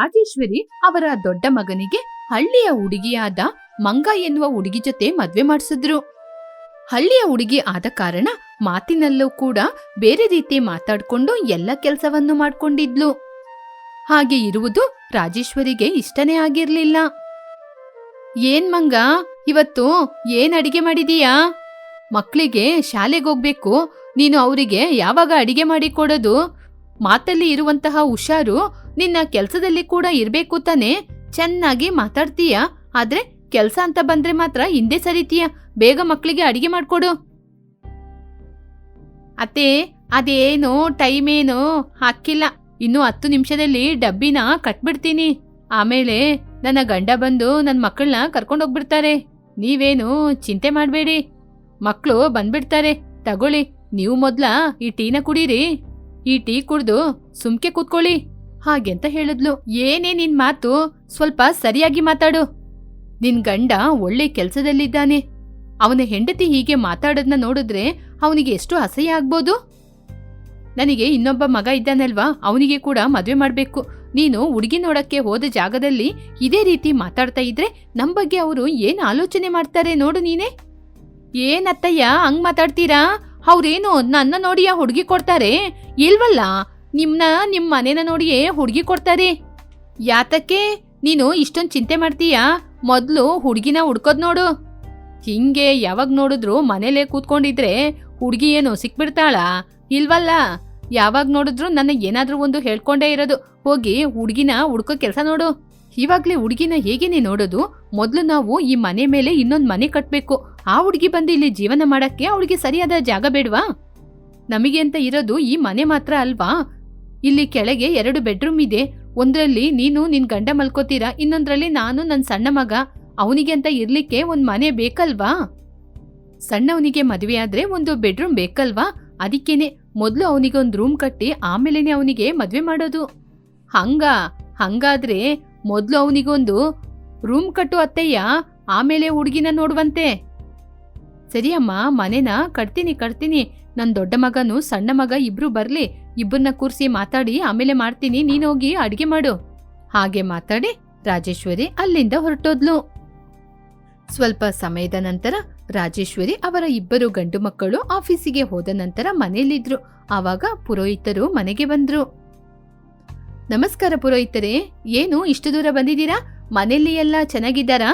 ರಾಜೇಶ್ವರಿ ಅವರ ದೊಡ್ಡ ಮಗನಿಗೆ ಹಳ್ಳಿಯ ಹುಡುಗಿಯಾದ ಮಂಗ ಎನ್ನುವ ಹುಡುಗಿ ಜೊತೆ ಮದ್ವೆ ಮಾಡಿಸಿದ್ರು. ಹಳ್ಳಿಯ ಹುಡುಗಿ ಆದ ಕಾರಣ ಮಾತಿನಲ್ಲೂ ಕೂಡ ಬೇರೆ ರೀತಿ ಮಾತಾಡ್ಕೊಂಡು ಎಲ್ಲ ಕೆಲಸವನ್ನು ಮಾಡ್ಕೊಂಡಿದ್ಲು. ಹಾಗೆ ಇರುವುದು ರಾಜೇಶ್ವರಿಗೆ ಇಷ್ಟನೇ ಆಗಿರ್ಲಿಲ್ಲ. ಏನ್ ಮಂಗ, ಇವತ್ತು ಏನ್ ಅಡಿಗೆ ಮಾಡಿದೀಯಾ? ಮಕ್ಳಿಗೆ ಶಾಲೆಗೆ ಹೋಗ್ಬೇಕು, ನೀನು ಅವರಿಗೆ ಯಾವಾಗ ಅಡಿಗೆ ಮಾಡಿ ಕೊಡೋದು? ಮಾತಲ್ಲಿ ಇರುವಂತಹ ಹುಷಾರು ನಿನ್ನ ಕೆಲಸದಲ್ಲಿ ಕೂಡ ಇರ್ಬೇಕು ತಾನೆ? ಚೆನ್ನಾಗಿ ಮಾತಾಡ್ತೀಯ? ಆದ್ರೆ ಕೆಲ್ಸ ಅಂತ ಬಂದ್ರೆ ಮಾತ್ರ ಹಿಂದೆ ಸರಿತೀಯ. ಬೇಗ ಮಕ್ಕಳಿಗೆ ಅಡಿಗೆ ಮಾಡ್ಕೊಡು. ಅತ್ತೆ, ಅದೇನು ಟೈಮ್ ಏನು ಹಾಕಿಲ್ಲ. ಇನ್ನು ಹತ್ತು ನಿಮಿಷದಲ್ಲಿ ಡಬ್ಬಿನ ಕಟ್ಬಿಡ್ತೀನಿ. ಆಮೇಲೆ ನನ್ನ ಗಂಡ ಬಂದು ನನ್ನ ಮಕ್ಕಳನ್ನ ಕರ್ಕೊಂಡೋಗ್ಬಿಡ್ತಾರೆ. ನೀವೇನು ಚಿಂತೆ ಮಾಡಬೇಡಿ. ಮಕ್ಕಳು ಬಂದ್ಬಿಡ್ತಾರೆ. ತಗೊಳ್ಳಿ, ನೀವು ಮೊದ್ಲ ಈ ಟೀನ ಕುಡೀರಿ. ಈ ಟೀ ಕುಡ್ದು ಸುಮ್ಕೆ ಕೂತ್ಕೊಳ್ಳಿ. ಹಾಗೆಂತ ಹೇಳಿದ್ಲು. ಏನೇ ನಿನ್ ಮಾತು, ಸ್ವಲ್ಪ ಸರಿಯಾಗಿ ಮಾತಾಡು. ನಿನ್ ಗಂಡ ಒಳ್ಳೆ ಕೆಲ್ಸದಲ್ಲಿದ್ದಾನೆ. ಅವನ ಹೆಂಡತಿ ಹೀಗೆ ಮಾತಾಡೋದನ್ನ ನೋಡಿದ್ರೆ ಅವನಿಗೆ ಎಷ್ಟು ಅಸಹ್ಯ ಆಗ್ಬೋದು? ನನಗೆ ಇನ್ನೊಬ್ಬ ಮಗ ಇದ್ದಾನಲ್ವಾ, ಅವನಿಗೆ ಕೂಡ ಮದುವೆ ಮಾಡಬೇಕು. ನೀನು ಹುಡುಗಿ ನೋಡಕ್ಕೆ ಹೋದ ಜಾಗದಲ್ಲಿ ಇದೇ ರೀತಿ ಮಾತಾಡ್ತಾ ಇದ್ರೆ ನಮ್ಮ ಬಗ್ಗೆ ಅವರು ಏನು ಆಲೋಚನೆ ಮಾಡ್ತಾರೆ ನೋಡು ನೀನೆ. ಏನತ್ತಯ್ಯ ಹಂಗ್ ಮಾತಾಡ್ತೀರಾ? ಅವ್ರೇನು ನನ್ನ ನೋಡಿಯ ಹುಡುಗಿ ಕೊಡ್ತಾರೆ? ಇಲ್ವಲ್ಲ? ನಿಮ್ನ ನಿಮ್ಮ ಮನೇನ ನೋಡಿಯೇ ಹುಡುಗಿ ಕೊಡ್ತಾರೆ. ಯಾತಕ್ಕೆ? ನೀನು ಇಷ್ಟೊಂದು ಚಿಂತೆ ಮಾಡ್ತೀಯಾ? ಮೊದಲು ಹುಡುಗಿನ ಹುಡ್ಕೋದ್ ನೋಡು. ಹಿಂಗೆ ಯಾವಾಗ ನೋಡಿದ್ರು ಮನೇಲೇ ಕೂತ್ಕೊಂಡಿದ್ರೆ ಹುಡುಗಿ ಏನು ಸಿಕ್ಬಿಡ್ತಾಳಾ? ಇಲ್ವಲ್ಲ? ಯಾವಾಗ ನೋಡಿದ್ರು ನನ್ನ ಏನಾದರೂ ಒಂದು ಹೇಳ್ಕೊಂಡೇ ಇರೋದು. ಹೋಗಿ ಹುಡುಗಿನ ಹುಡ್ಕೋ ಕೆಲಸ ನೋಡು. ಇವಾಗಲೇ ಹುಡುಗಿನ ನೀ ನೋಡೋದು? ಮೊದಲು ನಾವು ಈ ಮನೆ ಮೇಲೆ ಇನ್ನೊಂದು ಮನೆ ಕಟ್ಟಬೇಕು ಆ ಹುಡುಗಿ ಬಂದು ಇಲ್ಲಿ ಜೀವನ ಮಾಡೋಕ್ಕೆ ಅವಳಿಗೆ ಸರಿಯಾದ ಜಾಗ ಬೇಡವಾ? ನಮಗೆ ಅಂತ ಇರೋದು ಈ ಮನೆ ಮಾತ್ರ ಅಲ್ವಾ? ಇಲ್ಲಿ ಕೆಳಗೆ ಎರಡು ಬೆಡ್ರೂಮ್ ಇದೆ. ಒಂದರಲ್ಲಿ ನೀನು ನಿನ್ ಗಂಡ ಮಲ್ಕೋತೀರಾ? ಇನ್ನೊಂದ್ರಲ್ಲಿ ನಾನು ನನ್ನ ಸಣ್ಣ ಮಗ. ಅವನಿಗೆ ಅಂತ ಇರ್ಲಿಕ್ಕೆ ಒಂದ್ ಮನೆ ಬೇಕಲ್ವಾ? ಸಣ್ಣವನಿಗೆ ಮದುವೆ ಆದ್ರೆ ಒಂದು ಬೆಡ್ರೂಮ್ ಬೇಕಲ್ವಾ? ಅದಕ್ಕೇನೆ ಮೊದ್ಲು ಅವನಿಗೆ ಒಂದು ರೂಮ್ ಕಟ್ಟಿ ಆಮೇಲೆನೆ ಅವನಿಗೆ ಮದ್ವೆ ಮಾಡೋದು. ಹಂಗ, ಹಂಗಾದ್ರೆ ಮೊದ್ಲು ಅವನಿಗೊಂದು ರೂಮ್ ಕಟ್ಟು ಅತ್ತಯ್ಯ, ಆಮೇಲೆ ಹುಡುಗಿನ ನೋಡುವಂತೆ. ಸರಿಯಮ್ಮ, ಮನೆನ ಕಟ್ತೀನಿ ಕಟ್ತೀನಿ. ನನ್ ದೊಡ್ಡ ಮಗನು ಸಣ್ಣ ಮಗ ಇಬ್ರು ಬರ್ಲಿ, ಇಬ್ಬರನ್ನ ಕೂರಿಸಿ ಮಾತಾಡಿ, ಆಮೇಲೆ ಮಾಡ್ತೀನಿ ನೀನೋಗಿ ಅಡ್ಗೆ ಮಾಡು. ಹಾಗೆ ಮಾತಾಡಿ ರಾಜೇಶ್ವರಿ ಅಲ್ಲಿಂದ ಹೊರಟೋದ್ಲು. ಸ್ವಲ್ಪ ಸಮಯದ ನಂತರ ರಾಜೇಶ್ವರಿ ಅವರ ಇಬ್ಬರು ಗಂಡು ಮಕ್ಕಳು ಆಫೀಸಿಗೆ ಹೋದ ನಂತರ ಮನೆಯಲ್ಲಿದ್ರು. ಆವಾಗ ಪುರೋಹಿತರು ಮನೆಗೆ ಬಂದ್ರು. ನಮಸ್ಕಾರ ಪುರೋಹಿತರೇ, ಏನು ಇಷ್ಟು ದೂರ ಬಂದಿದ್ದೀರಾ? ಮನೆಯಲ್ಲಿ ಎಲ್ಲ ಚೆನ್ನಾಗಿದ್ದಾರಾ?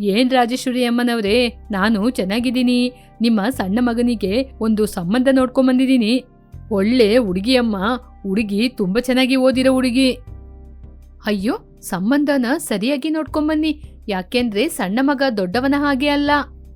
ಏನ್ ರಾಜೇಶ್ವರಿ ಅಮ್ಮನವ್ರೇ? ನಾನು ಚೆನ್ನಾಗಿದ್ದೀನಿ. ನಿಮ್ಮ ಸಣ್ಣ ಮಗನಿಗೆ ಒಂದು ಸಂಬಂಧ ನೋಡ್ಕೊಂಬಂದಿದ್ದೀನಿ ಒಳ್ಳೆ ಹುಡುಗಿಯಮ್ಮ ಹುಡುಗಿ ತುಂಬಾ ಚೆನ್ನಾಗಿ ಓದಿರೋ ಹುಡುಗಿ. ಅಯ್ಯೋ, ಸಂಬಂಧನ ಸರಿಯಾಗಿ ನೋಡ್ಕೊಂಬನ್ನಿ ಯಾಕೆಂದ್ರೆ ಸಣ್ಣ ಮಗ ದೊಡ್ಡವನ ಹಾಗೆ ಅಲ್ಲ.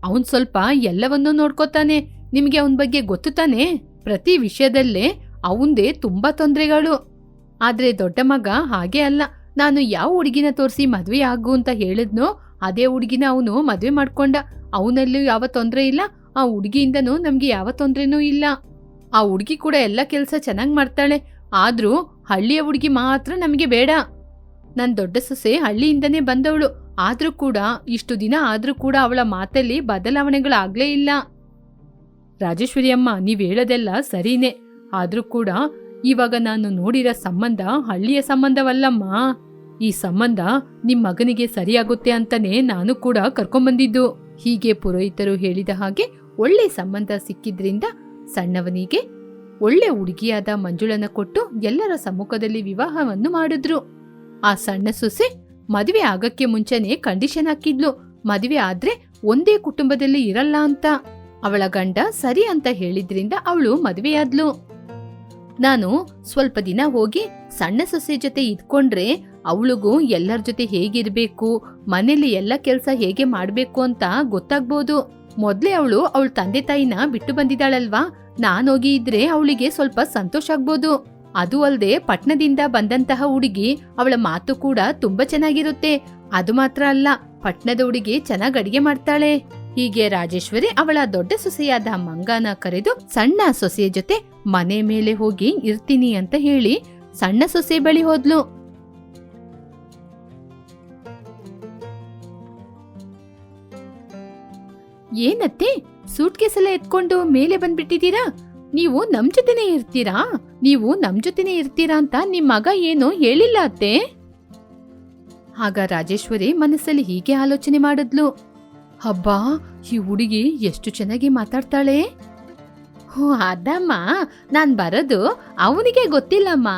ಅವನ್ ಸ್ವಲ್ಪ ಎಲ್ಲವನ್ನೂ ನೋಡ್ಕೋತಾನೆ. ನಿಮ್ಗೆ ಅವನ್ ಬಗ್ಗೆ ಗೊತ್ತು ತಾನೆ? ಪ್ರತಿ ವಿಷಯದಲ್ಲೇ ಅವಂದೇ ತುಂಬಾ ತೊಂದರೆಗಳು. ಆದ್ರೆ ದೊಡ್ಡ ಮಗ ಹಾಗೆ ಅಲ್ಲ. ನಾನು ಯಾವ ಹುಡುಗಿನ ತೋರಿಸಿ ಮದುವೆ ಆಗು ಅಂತ ಹೇಳಿದ್ನೋ ಅದೇ ಹುಡುಗಿನ ಅವನು ಮದುವೆ ಮಾಡ್ಕೊಂಡ. ಅವನಲ್ಲೂ ಯಾವ ತೊಂದರೆ ಇಲ್ಲ, ಆ ಹುಡುಗಿಯಿಂದನೂ ನಮ್ಗೆ ಯಾವ ತೊಂದರೆನೂ ಇಲ್ಲ. ಆ ಹುಡುಗಿ ಕೂಡ ಎಲ್ಲ ಕೆಲಸ ಚೆನ್ನಾಗ್ ಮಾಡ್ತಾಳೆ. ಆದ್ರೂ ಹಳ್ಳಿಯ ಹುಡುಗಿ ಮಾತ್ರ ನಮಗೆ ಬೇಡ. ನನ್ನ ದೊಡ್ಡ ಸೊಸೆ ಹಳ್ಳಿಯಿಂದನೇ ಬಂದವಳು. ಆದ್ರೂ ಕೂಡ, ಇಷ್ಟು ದಿನ ಆದ್ರೂ ಕೂಡ ಅವಳ ಮಾತಲ್ಲಿ ಬದಲಾವಣೆಗಳಾಗ್ಲೇ ಇಲ್ಲ. ರಾಜೇಶ್ವರಿ ಅಮ್ಮ, ನೀವು ಹೇಳೋದೆಲ್ಲ ಸರಿನೇ. ಆದ್ರೂ ಕೂಡ, ಇವಾಗ ನಾನು ನೋಡಿರೋ ಸಂಬಂಧ ಹಳ್ಳಿಯ ಸಂಬಂಧವಲ್ಲಮ್ಮ. ಈ ಸಂಬಂಧ ನಿಮ್ ಮಗನಿಗೆ ಸರಿಯಾಗುತ್ತೆ ಅಂತಾನೆ ನಾನು ಕೂಡ ಕರ್ಕೊಂಬಂದಿದ್ದು. ಹೀಗೆ ಪುರೋಹಿತರು ಹೇಳಿದ ಹಾಗೆ ಒಳ್ಳೆ ಸಂಬಂಧ ಸಿಕ್ಕಿದ್ರಿಂದ ಸಣ್ಣವನಿಗೆ ಒಳ್ಳೆ ಹುಡುಗಿಯಾದ ಮಂಜುಳನ ಕೊಟ್ಟು ಎಲ್ಲರ ಸಮ್ಮುಖದಲ್ಲಿ ವಿವಾಹವನ್ನು ಮಾಡಿದ್ರು. ಆ ಸಣ್ಣ ಸೊಸೆ ಮದುವೆ ಆಗಕ್ಕೆ ಮುಂಚೆನೆ ಕಂಡೀಷನ್ ಹಾಕಿದ್ಲು. ಮದುವೆ ಆದ್ರೆ ಒಂದೇ ಕುಟುಂಬದಲ್ಲಿ ಇರಲ್ಲ ಅಂತ. ಅವಳ ಗಂಡ ಸರಿ ಅಂತ ಹೇಳಿದ್ರಿಂದ ಅವಳು ಮದುವೆಯಾದ್ಲು. ನಾನು ಸ್ವಲ್ಪ ದಿನ ಹೋಗಿ ಸಣ್ಣ ಸೊಸೆ ಜೊತೆ ಇದ್ಕೊಂಡ್ರೆ ಅವಳಿಗೂ ಎಲ್ಲರ ಜೊತೆ ಹೇಗಿರ್ಬೇಕು ಮನೇಲಿ ಎಲ್ಲ ಕೆಲಸ ಹೇಗೆ ಮಾಡ್ಬೇಕು ಅಂತ ಗೊತ್ತಾಗ್ಬೋದು. ಮೊದ್ಲೇ ಅವಳು ಅವಳ ತಂದೆ ತಾಯಿನ ಬಿಟ್ಟು ಬಂದಿದ್ದಾಳಲ್ವಾ? ನಾನೋಗಿ ಇದ್ರೆ ಅವಳಿಗೆ ಸ್ವಲ್ಪ ಸಂತೋಷ ಆಗ್ಬೋದು. ಅದು ಅಲ್ಲದೆ ಪಟ್ನದಿಂದ ಬಂದಂತಹ ಹುಡುಗಿ ಅವಳ ಮಾತು ಕೂಡ ತುಂಬಾ ಚೆನ್ನಾಗಿರುತ್ತೆ. ಅದು ಮಾತ್ರ ಅಲ್ಲ ಪಟ್ನದ ಹುಡುಗಿ ಚೆನ್ನಾಗಿ ಅಡಿಗೆ ಮಾಡ್ತಾಳೆ. ಹೀಗೆ ರಾಜೇಶ್ವರಿ ಅವಳ ದೊಡ್ಡ ಸೊಸೆಯಾದ ಮಂಗನ ಕರೆದು ಸಣ್ಣ ಸೊಸೆಯ ಜೊತೆ ಮನೆ ಮೇಲೆ ಹೋಗಿ ಇರ್ತೀನಿ ಅಂತ ಹೇಳಿ ಸಣ್ಣ ಸೊಸೆ ಬಳಿ ಹೋದ್ಲು. ಏನತ್ತೆ? ಸೂಟ್ಕೇಸ್ ಎಲ್ಲ ಎತ್ಕೊಂಡು ಮೇಲೆ ಬಂದ್ಬಿಟ್ಟಿದ್ದೀರಾ? ನೀವು ನಮ್ ಜೊತೆನೆ ಇರ್ತೀರಾ? ನೀವು ನಮ್ ಜೊತೆನೆ ಇರ್ತೀರಾ ಅಂತ ನಿಮ್ ಮಗ ಏನು ಹೇಳಿಲ್ಲ ಅತ್ತೆ. ಆಗ ರಾಜೇಶ್ವರಿ ಮನಸ್ಸಲ್ಲಿ ಹೀಗೆ ಆಲೋಚನೆ ಮಾಡಿದ್ಲು. ಹಬ್ಬಾ ಈ ಹುಡುಗಿ ಎಷ್ಟು ಚೆನ್ನಾಗಿ ಮಾತಾಡ್ತಾಳೆ. ಹೋ, ಅದಮ್ಮ, ನಾನ್ ಬರೋದು ಅವನಿಗೆ ಗೊತ್ತಿಲ್ಲಮ್ಮ.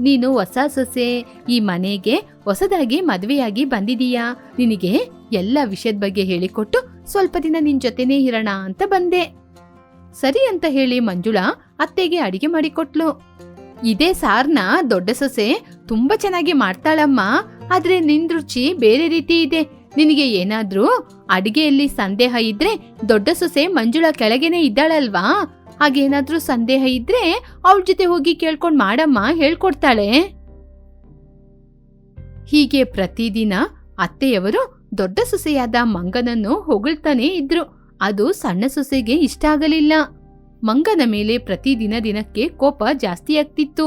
ನೀನು ಹೊಸ ಸೊಸೆ, ಈ ಮನೆಗೆ ಹೊಸದಾಗಿ ಮದುವೆಯಾಗಿ ಬಂದಿದೀಯಾ? ನಿನಗೆ ಎಲ್ಲ ವಿಷಯದ ಬಗ್ಗೆ ಹೇಳಿಕೊಟ್ಟು ಸ್ವಲ್ಪ ದಿನ ನಿನ್ ಜೊತೆನೇ ಇರೋಣ ಅಂತ ಬಂದೆ. ಸರಿ ಅಂತ ಹೇಳಿ ಮಂಜುಳಾ ಅತ್ತೆಗೆ ಅಡಿಗೆ ಮಾಡಿಕೊಟ್ಲು. ಇದೇ ಸಾರ್ನ ದೊಡ್ಡ ಸೊಸೆ ತುಂಬಾ ಚೆನ್ನಾಗಿ ಮಾಡ್ತಾಳಮ್ಮ. ಆದ್ರೆ ನಿನ್ ರುಚಿ ಬೇರೆ ರೀತಿ ಇದೆ. ನಿನಗೆ ಏನಾದ್ರೂ ಅಡಿಗೆಯಲ್ಲಿ ಸಂದೇಹ ಇದ್ರೆ ದೊಡ್ಡ ಸೊಸೆ ಮಂಜುಳಾ ಕೆಳಗೇನೆ ಇದ್ದಾಳಲ್ವಾ? ಹಾಗೇನಾದ್ರೂ ಸಂದೇಹ ಇದ್ರೆ ಅವಳ ಜೊತೆ ಹೋಗಿ ಕೇಳ್ಕೊಂಡ್ ಮಾಡಮ್ಮ ಹೇಳ್ಕೊಡ್ತಾಳೆ. ಹೀಗೆ ಪ್ರತಿದಿನ ಅತ್ತೆಯವರು ದೊಡ್ಡ ಸೊಸೆಯಾದ ಮಂಗನನ್ನು ಹೊಗಳ್ತಾನೇ ಇದ್ರು. ಅದು ಸಣ್ಣ ಸೊಸೆಗೆ ಇಷ್ಟ ಆಗಲಿಲ್ಲ. ಮಂಗನ ಮೇಲೆ ಪ್ರತಿದಿನ ದಿನಕ್ಕೆ ಕೋಪ ಜಾಸ್ತಿ ಆಗ್ತಿತ್ತು.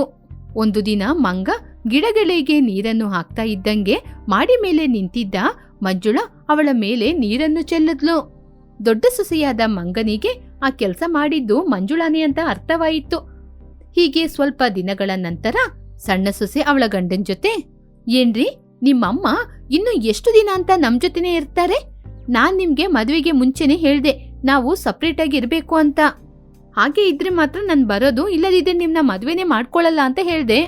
ಒಂದು ದಿನ ಮಂಗ ಗಿಡಗಳಿಗೆ ನೀರನ್ನು ಹಾಕ್ತಾ ಇದ್ದಂಗೆ ಮಾಡಿ ಮೇಲೆ ನಿಂತಿದ್ದ ಮಂಜುಳ ಅವಳ ಮೇಲೆ ನೀರನ್ನು ಚೆಲ್ಲದ್ಲು. ದೊಡ್ಡ ಸೊಸೆಯಾದ ಮಂಗನಿಗೆ ಆ ಕೆಲಸ ಮಾಡಿದ್ದು ಮಂಜುಳಾನೆ ಅಂತ ಅರ್ಥವಾಯಿತು. ಹೀಗೆ ಸ್ವಲ್ಪ ದಿನಗಳ ನಂತರ ಸಣ್ಣ ಸೊಸೆ ಅವಳ ಗಂಡನ ಜೊತೆ, ಏನ್ರಿ ನಿಮ್ಮಮ್ಮ ಇನ್ನು ಎಷ್ಟು ದಿನ ಅಂತ ನಮ್ಮ ಜೊತೆನೇ ಇರ್ತಾರೆ? ನಾನ್ ನಿಮ್ಗೆ ಮದುವೆಗೆ ಮುಂಚೆನೆ ಹೇಳ್ದೆ, ನಾವು ಸಪ್ರೇಟ್ ಆಗಿ ಇರ್ಬೇಕು ಅಂತ. ಹಾಗೆ ಇದ್ರೆ ಮಾತ್ರ ನಾನು ಬರೋದು ಇಲ್ಲದಿದ್ರೆ ನಿಮ್ನ ಮದ್ವೆನೇ ಮಾಡ್ಕೊಳ್ಳಲ್ಲ ಅಂತ ಹೇಳ್ದೆ.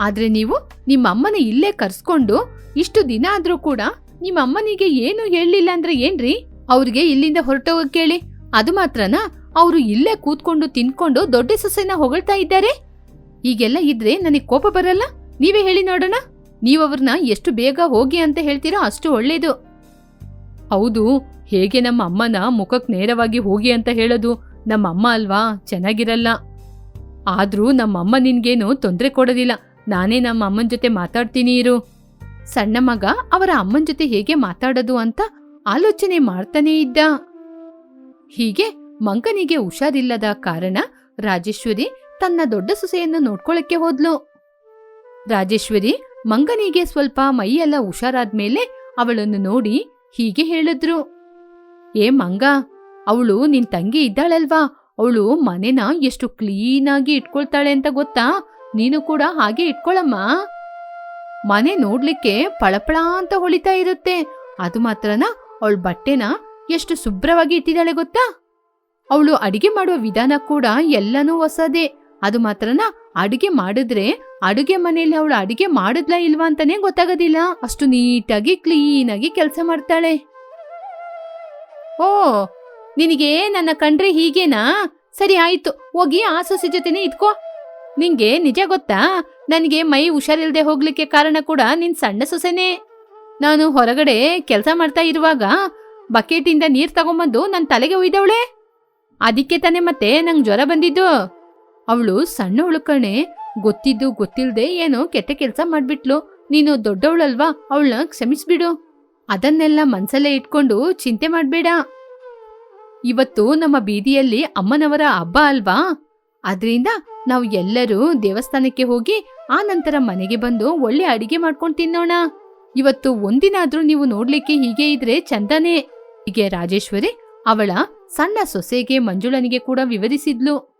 ಆದ್ರೆ ನೀವು ನಿಮ್ಮಮ್ಮನ ಇಲ್ಲೇ ಕರ್ಸ್ಕೊಂಡು ಇಷ್ಟು ದಿನ ಆದ್ರೂ ಕೂಡ ನಿಮ್ಮಮ್ಮನಿಗೆ ಏನು ಹೇಳಲಿಲ್ಲ ಅಂದ್ರೆ ಏನ್ರಿ? ಅವ್ರಿಗೆ ಇಲ್ಲಿಂದ ಹೊರಟೋಗ ಕೇಳಿ. ಅದು ಮಾತ್ರನಾ? ಅವರು ಇಲ್ಲೇ ಕೂತ್ಕೊಂಡು ತಿನ್ಕೊಂಡು ದೊಡ್ಡ ಸೊಸೆನ ಹೊಗಳ್ತಾ ಇದ್ದಾರೆ? ಈಗೆಲ್ಲ ಇದ್ರೆ ನನಗೆ ಕೋಪ ಬರಲ್ಲ? ನೀವೇ ಹೇಳಿ ನೋಡೋಣ. ನೀವವ್ರನ್ನ ಎಷ್ಟು ಬೇಗ ಹೋಗಿ ಅಂತ ಹೇಳ್ತೀರೋ ಅಷ್ಟು ಒಳ್ಳೇದು. ಹೌದು, ಹೇಗೆ ನಮ್ಮ ಅಮ್ಮನ ಮುಖಕ್ಕೆ ನೇರವಾಗಿ ಹೋಗಿ ಅಂತ ಹೇಳೋದು ನಮ್ಮ ಅಮ್ಮ ಅಲ್ವಾ? ಚೆನ್ನಾಗಿರಲ್ಲ. ಆದ್ರೂ ನಮ್ಮ ಅಮ್ಮ ನಿನ್ಗೇನು ತೊಂದರೆ ಕೊಡೋದಿಲ್ಲ. ನಾನೇ ನಮ್ಮ ಅಮ್ಮನ ಜೊತೆ ಮಾತಾಡ್ತೀನಿ ಇರು. ಸಣ್ಣ ಮಗ ಅವರ ಅಮ್ಮನ ಜೊತೆ ಹೇಗೆ ಮಾತಾಡೋದು ಅಂತ ಆಲೋಚನೆ ಮಾಡ್ತಾನೇ ಇದ್ದ. ಹೀಗೆ ಮಂಕನಿಗೆ ಹುಷಾರಿಲ್ಲದ ಕಾರಣ ರಾಜೇಶ್ವರಿ ತನ್ನ ದೊಡ್ಡ ಸೊಸೆಯನ್ನು ನೋಡ್ಕೊಳಕ್ಕೆ ಹೋದ್ಲು. ರಾಜೇಶ್ವರಿ ಮಂಗನಿಗೆ ಸ್ವಲ್ಪ ಮೈಯೆಲ್ಲ ಹುಷಾರಾದ್ಮೇಲೆ ಅವಳನ್ನು ನೋಡಿ ಹೀಗೆ ಹೇಳಿದ್ರು. ಏ ಮಂಗ, ಅವಳು ನಿನ್ ತಂಗಿ ಇದ್ದಾಳಲ್ವಾ? ಅವಳು ಮನೆನ ಎಷ್ಟು ಕ್ಲೀನಾಗಿ ಇಟ್ಕೊಳ್ತಾಳೆ ಅಂತ ಗೊತ್ತಾ? ನೀನು ಕೂಡ ಹಾಗೆ ಇಟ್ಕೊಳಮ್ಮ. ಮನೆ ನೋಡ್ಲಿಕ್ಕೆ ಪಳಪಳ ಅಂತ ಹೊಳಿತಾ ಇರುತ್ತೆ. ಅದು ಮಾತ್ರನ, ಅವಳ ಬಟ್ಟೆನ ಎಷ್ಟು ಶುಭ್ರವಾಗಿ ಇಟ್ಟಿದ್ದಾಳೆ ಗೊತ್ತಾ? ಅವಳು ಅಡಿಗೆ ಮಾಡುವ ವಿಧಾನ ಕೂಡ ಎಲ್ಲನೂ ಹೊಸದೇ. ಅದು ಮಾತ್ರನ, ಅಡಿಗೆ ಮಾಡಿದ್ರೆ ಅಡುಗೆ ಮನೆಯಲ್ಲಿ ಅವಳು ಅಡುಗೆ ಮಾಡಿದ್ಲಾ ಇಲ್ವಾ ಅಂತಾನೆ ಗೊತ್ತಾಗೋದಿಲ್ಲ. ಅಷ್ಟು ನೀಟಾಗಿ ಕ್ಲೀನಾಗಿ ಕೆಲಸ ಮಾಡ್ತಾಳೆ. ಓ, ನಿನಗೆ ನನ್ನ ಕಂಡ್ರೆ ಹೀಗೇನಾ? ಸರಿ ಆಯ್ತು, ಹೋಗಿ ಆ ಸೊಸೆ ಜೊತೆನೆ ಇದ್ಕೋ. ನಿಂಗೆ ನಿಜ ಗೊತ್ತಾ? ನನಗೆ ಮೈ ಹುಷಾರಿಲ್ಲದೆ ಹೋಗ್ಲಿಕ್ಕೆ ಕಾರಣ ಕೂಡ ನಿನ್ ಸಣ್ಣ ಸೊಸೆನೇ. ನಾನು ಹೊರಗಡೆ ಕೆಲಸ ಮಾಡ್ತಾ ಇರುವಾಗ ಬಕೆಟಿಂದ ನೀರ್ ತಗೊಂಬಂದು ನನ್ನ ತಲೆಗೆ ಒಯ್ದವಳೆ. ಅದಕ್ಕೆ ತಾನೇ ಮತ್ತೆ ನಂಗೆ ಜ್ವರ ಬಂದಿದ್ದು. ಅವಳು ಸಣ್ಣ ಕಣೆ ಗೊತ್ತಿದ್ದು ಗೊತ್ತಿಲ್ಲದೆ ಏನೋ ಕೆಟ್ಟ ಕೆಲಸ ಮಾಡ್ಬಿಟ್ಲು. ನೀನು ದೊಡ್ಡವಳಲ್ವಾ? ಅವಳನ್ನ ಕ್ಷಮಿಸ್ಬಿಡು. ಅದನ್ನೆಲ್ಲ ಮನ್ಸಲ್ಲೇ ಇಟ್ಕೊಂಡು ಚಿಂತೆ ಮಾಡ್ಬೇಡ. ಇವತ್ತು ನಮ್ಮ ಬೀದಿಯಲ್ಲಿ ಅಮ್ಮನವರ ಹಬ್ಬ ಅಲ್ವಾ? ಆದ್ರಿಂದ ನಾವು ಎಲ್ಲರೂ ದೇವಸ್ಥಾನಕ್ಕೆ ಹೋಗಿ ಆ ನಂತರ ಮನೆಗೆ ಬಂದು ಒಳ್ಳೆ ಅಡಿಗೆ ಮಾಡ್ಕೊಂಡು ತಿನ್ನೋಣ. ಇವತ್ತು ಒಂದಿನಾದ್ರೂ ನೀವು ನೋಡ್ಲಿಕ್ಕೆ ಹೀಗೆ ಇದ್ರೆ ಚಂದನೇ. ಹೀಗೆ ರಾಜೇಶ್ವರಿ ಅವಳ ಸಣ್ಣ ಸೊಸೆಗೆ ಮಂಜುಳನಿಗೆ ಕೂಡ ವಿವರಿಸಿದ್ಲು.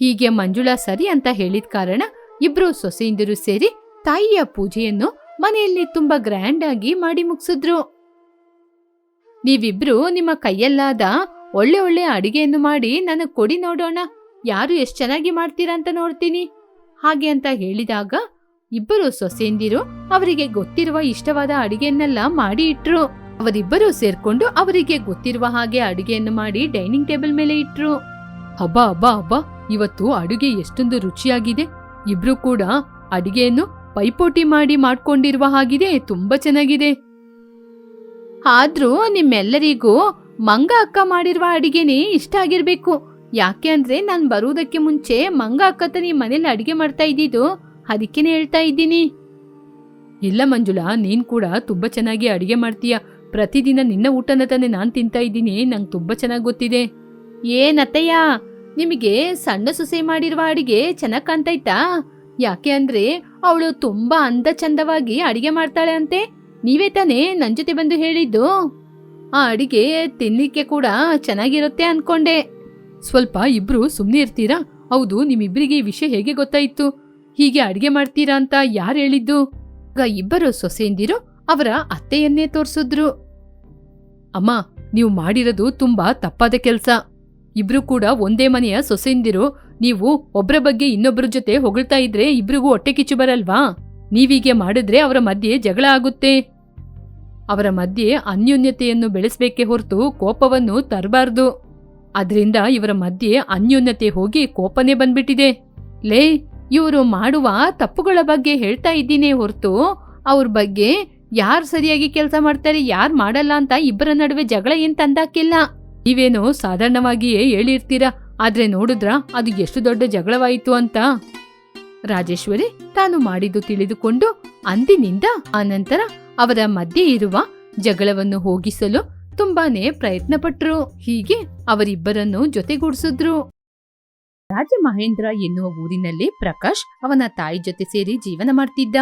ಹೀಗೆ ಮಂಜುಳಾ ಸರಿ ಅಂತ ಹೇಳಿದ ಕಾರಣ ಇಬ್ರು ಸೊಸೆಯಿಂದಿರು ಸೇರಿ ತಾಯಿಯ ಪೂಜೆಯನ್ನು ಮನೆಯಲ್ಲಿ ತುಂಬಾ ಗ್ರ್ಯಾಂಡ್ ಆಗಿ ಮಾಡಿ ಮುಗಿಸಿದ್ರು. ನೀವಿಬ್ರು ನಿಮ್ಮ ಕೈಯಲ್ಲಾದ ಒಳ್ಳೆ ಒಳ್ಳೆ ಅಡಿಗೆಯನ್ನು ಮಾಡಿ ನನಗೆ ಕೊಡಿ ನೋಡೋಣ. ಯಾರು ಎಷ್ಟ್ ಚೆನ್ನಾಗಿ ಮಾಡ್ತೀರಾ ಅಂತ ನೋಡ್ತೀನಿ. ಹಾಗೆ ಅಂತ ಹೇಳಿದಾಗ ಇಬ್ಬರು ಸೊಸೆಯಂದಿರು ಅವರಿಗೆ ಗೊತ್ತಿರುವ ಇಷ್ಟವಾದ ಅಡಿಗೆಯನ್ನೆಲ್ಲ ಮಾಡಿ ಇಟ್ರು. ಅವರಿಬ್ಬರು ಸೇರ್ಕೊಂಡು ಅವರಿಗೆ ಗೊತ್ತಿರುವ ಹಾಗೆ ಅಡಿಗೆಯನ್ನು ಮಾಡಿ ಡೈನಿಂಗ್ ಟೇಬಲ್ ಮೇಲೆ ಇಟ್ರು. ಹಬ್ಬ ಹಬ್ಬ ಹಬ್ಬ ಇವತ್ತು ಅಡುಗೆ ಎಷ್ಟೊಂದು ರುಚಿಯಾಗಿದೆ. ಇಬ್ರು ಕೂಡ ಅಡಿಗೆಯನ್ನು ಪೈಪೋಟಿ ಮಾಡಿ ಮಾಡ್ಕೊಂಡಿರುವ ಹಾಗಿದೆ, ತುಂಬಾ ಚೆನ್ನಾಗಿದೆ. ಆದ್ರೂ ನಿಮ್ಮೆಲ್ಲರಿಗೂ ಮಂಗ ಅಕ್ಕ ಮಾಡಿರುವ ಅಡಿಗೆನೇ ಇಷ್ಟ ಆಗಿರ್ಬೇಕು. ಯಾಕೆ ಅಂದ್ರೆ ನಾನ್ ಬರುವುದಕ್ಕೆ ಮುಂಚೆ ಮಂಗ ಅಕ್ಕ ನೀ ಮನೇಲಿ ಅಡಿಗೆ ಮಾಡ್ತಾ ಇದ್ದಿದ್ದು, ಅದಕ್ಕೇನೆ ಹೇಳ್ತಾ ಇದ್ದೀನಿ. ಇಲ್ಲ ಮಂಜುಳಾ, ನೀನ್ ಕೂಡ ತುಂಬಾ ಚೆನ್ನಾಗಿ ಅಡಿಗೆ ಮಾಡ್ತೀಯ. ಪ್ರತಿದಿನ ನಿನ್ನ ಊಟನ ತಾನೇ ನಾನ್ ತಿಂತಾ ಇದ್ದೀನಿ, ನಂಗೆ ತುಂಬಾ ಚೆನ್ನಾಗಿ ಗೊತ್ತಿದೆ. ಏನತ್ತಯ್ಯ ನಿಮಗೆ ಸಣ್ಣ ಸೊಸೆ ಮಾಡಿರುವ ಅಡಿಗೆ ಚೆನ್ನಾಗ್ ಕಾಣ್ತೈತಾ ಯಾಕೆ ಅಂದ್ರೆ ಅವಳು ತುಂಬಾ ಅಂದ ಚಂದವಾಗಿ ಅಡಿಗೆ ಮಾಡ್ತಾಳೆ ಅಂತೆ. ನೀವೇ ತಾನೇ ನನ್ ಜೊತೆ ಬಂದು ಹೇಳಿದ್ದು. ಆ ಅಡಿಗೆ ತಿನ್ಲಿಕ್ಕೆ ಕೂಡ ಚೆನ್ನಾಗಿರುತ್ತೆ ಅನ್ಕೊಂಡೆ. ಸ್ವಲ್ಪ ಇಬ್ರು ಸುಮ್ಮನೆ ಇರ್ತೀರಾ? ಹೌದು, ನಿಮ್ಮಿಬ್ರಿಗೆ ಈ ವಿಷಯ ಹೇಗೆ ಗೊತ್ತಾಯಿತು? ಹೀಗೆ ಅಡಿಗೆ ಮಾಡ್ತೀರಾ ಅಂತ ಯಾರು ಹೇಳಿದ್ದು? ಈಗ ಇಬ್ಬರು ಸೊಸೆಯಿಂದಿರು ಅವರ ಅತ್ತೆಯನ್ನೇ ತೋರ್ಸಿದ್ರು. ಅಮ್ಮ, ನೀವು ಮಾಡಿರೋದು ತುಂಬಾ ತಪ್ಪಾದ ಕೆಲ್ಸ. ಇಬ್ರು ಕೂಡ ಒಂದೇ ಮನೆಯ ಸೊಸೆಂದಿರು ನೀವು ಒಬ್ಬರ ಬಗ್ಗೆ ಇನ್ನೊಬ್ಬರ ಜೊತೆ ಹೊಗಳ್ತಾ ಇದ್ರೆ ಇಬ್ರಿಗೂ ಹೊಟ್ಟೆ ಕಿಚ್ಚು ಬರಲ್ವಾ? ನೀವೀಗೆ ಮಾಡಿದ್ರೆ ಅವರ ಮಧ್ಯೆ ಜಗಳ ಆಗುತ್ತೆ. ಅವರ ಮಧ್ಯೆ ಅನ್ಯೋನ್ಯತೆಯನ್ನು ಬೆಳೆಸಬೇಕೇ ಹೊರತು ಕೋಪವನ್ನು ತರಬಾರ್ದು. ಅದರಿಂದ ಇವರ ಮಧ್ಯೆ ಅನ್ಯೋನ್ಯತೆ ಹೋಗಿ ಕೋಪನೇ ಬಂದ್ಬಿಟ್ಟಿದೆ. ಲೇ, ಇವರು ಮಾಡುವ ತಪ್ಪುಗಳ ಬಗ್ಗೆ ಹೇಳ್ತಾ ಇದ್ದೀನಿ ಹೊರತು. ಅವ್ರ ಬಗ್ಗೆ ಯಾರು ಸರಿಯಾಗಿ ಕೆಲಸ ಮಾಡ್ತಾರೆ, ಯಾರು ಮಾಡಲ್ಲ ಅಂತ ಇಬ್ಬರ ನಡುವೆ ಜಗಳ ಏನು ತಂದಾಕಿಲ್ಲ. ನೀವೇನೋ ಸಾಧಾರಣವಾಗಿಯೇ ಹೇಳಿರ್ತೀರಾ? ಆದ್ರೆ ನೋಡಿದ್ರ ಅದು ಎಷ್ಟು ದೊಡ್ಡ ಜಗಳವಾಯಿತು ಅಂತ. ರಾಜೇಶ್ವರಿ ತಾನು ಮಾಡಿದ್ದು ತಿಳಿದುಕೊಂಡು ಅಂದಿನಿಂದ ಆನಂತರ ಅವರ ಮಧ್ಯೆ ಇರುವ ಜಗಳವನ್ನು ಹೋಗಿಸಲು ತುಂಬಾನೇ ಪ್ರಯತ್ನ ಪಟ್ರು ಹೀಗೆ ಅವರಿಬ್ಬರನ್ನು ಜೊತೆಗೂಡಿಸಿದ್ರು. ರಾಜಮಹೇಂದ್ರ ಎನ್ನುವ ಊರಿನಲ್ಲಿ ಪ್ರಕಾಶ್ ಅವನ ತಾಯಿ ಜೊತೆ ಸೇರಿ ಜೀವನ ಮಾಡ್ತಿದ್ದ.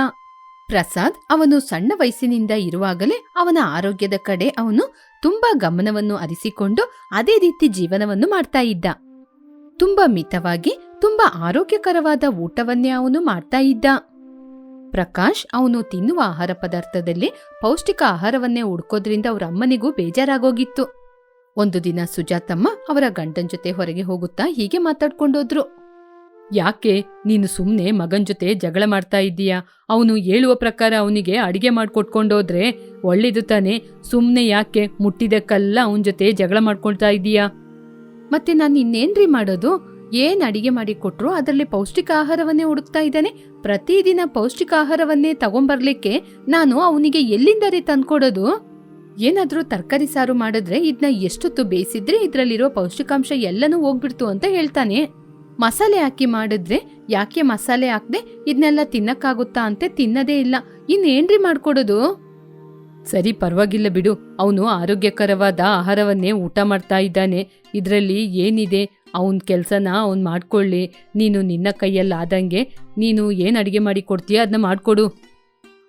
ಪ್ರಸಾದ್ ಅವನು ಸಣ್ಣ ವಯಸ್ಸಿನಿಂದ ಇರುವಾಗಲೇ ಅವನ ಆರೋಗ್ಯದ ಕಡೆ ಅವನು ತುಂಬಾ ಗಮನವನ್ನು ಅರಿಸಿಕೊಂಡು ಅದೇ ರೀತಿ ಜೀವನವನ್ನು ಮಾಡ್ತಾ ಇದ್ದ. ತುಂಬಾ ಮಿತವಾಗಿ, ತುಂಬಾ ಆರೋಗ್ಯಕರವಾದ ಊಟವನ್ನೇ ಅವನು ಮಾಡ್ತಾ ಇದ್ದ. ಪ್ರಕಾಶ್ ಅವನು ತಿನ್ನುವ ಆಹಾರ ಪದಾರ್ಥದಲ್ಲಿ ಪೌಷ್ಟಿಕ ಆಹಾರವನ್ನೇ ಹುಡ್ಕೋದ್ರಿಂದ ಅವರ ಅಮ್ಮನಿಗೂ ಬೇಜಾರಾಗೋಗಿತ್ತು. ಒಂದು ದಿನ ಸುಜಾತಮ್ಮ ಅವರ ಗಂಡನ ಜೊತೆ ಹೊರಗೆ ಹೋಗುತ್ತಾ ಹೀಗೆ ಮಾತಾಡ್ಕೊಂಡೋದ್ರು. ಯಾಕೆ ನೀನು ಸುಮ್ಮನೆ ಮಗನ ಜೊತೆ ಜಗಳ ಮಾಡ್ತಾ ಇದ್ದೀಯಾ? ಅವನು ಹೇಳುವ ಪ್ರಕಾರ ಅವನಿಗೆ ಅಡಿಗೆ ಮಾಡ್ಕೊಟ್ಕೊಂಡೋದ್ರೆ ಒಳ್ಳೇದು ತಾನೆ. ಸುಮ್ಮನೆ ಯಾಕೆ ಮುಟ್ಟಿದಕ್ಕೆಲ್ಲ ಅವನ ಜೊತೆ ಜಗಳ ಮಾಡ್ಕೊಳ್ತಾ ಇದ್ದೀಯಾ? ಮತ್ತೆ ನಾನು ಇನ್ನೇನ್ರಿ ಮಾಡೋದು? ಏನ್ ಅಡಿಗೆ ಮಾಡಿ ಕೊಟ್ರು ಅದರಲ್ಲಿ ಪೌಷ್ಟಿಕ ಆಹಾರವನ್ನೇ ಹುಡುಕ್ತಾ ಇದ್ದಾನೆ? ಪ್ರತಿದಿನ ಪೌಷ್ಟಿಕ ಆಹಾರವನ್ನೇ ತಗೊಂಬರ್ಲಿಕ್ಕೆ ನಾನು ಅವನಿಗೆ ಎಲ್ಲಿಂದರಿ ತಂದ್ಕೊಡೋದು? ಏನಾದರೂ ತರಕಾರಿ ಸಾರು ಮಾಡಿದ್ರೆ ಇದನ್ನ ಎಷ್ಟೊತ್ತು ಬೇಯಿಸಿದ್ರೆ ಇದರಲ್ಲಿರೋ ಪೌಷ್ಟಿಕಾಂಶ ಎಲ್ಲನೂ ಹೋಗ್ಬಿಡ್ತು ಅಂತ ಹೇಳ್ತಾನೆ. ಮಸಾಲೆ ಹಾಕಿ ಮಾಡಿದ್ರೆ ಯಾಕೆ ಮಸಾಲೆ ಹಾಕದೆ ಇದನ್ನೆಲ್ಲ ತಿನ್ನಕ್ಕಾಗುತ್ತಾ ಅಂತ ತಿನ್ನದೇ ಇಲ್ಲ. ಇನ್ನೇನ್ರಿ ಮಾಡ್ಕೊಡೋದು? ಸರಿ, ಪರವಾಗಿಲ್ಲ ಬಿಡು. ಅವನು ಆರೋಗ್ಯಕರವಾದ ಆಹಾರವನ್ನೇ ಊಟ ಮಾಡ್ತಾ ಇದ್ದಾನೆ. ಇದರಲ್ಲಿ ಏನಿದೆ? ಅವನ ಕೆಲಸನ ಅವ್ನು ಮಾಡ್ಕೊಳ್ಳಿ. ನೀನು ನಿನ್ನ ಕೈಯಲ್ಲಿ ಆದಂಗೆ ನೀನು ಏನು ಅಡುಗೆ ಮಾಡಿ ಕೊಡ್ತೀಯ ಅದನ್ನ ಮಾಡಿಕೊಡು.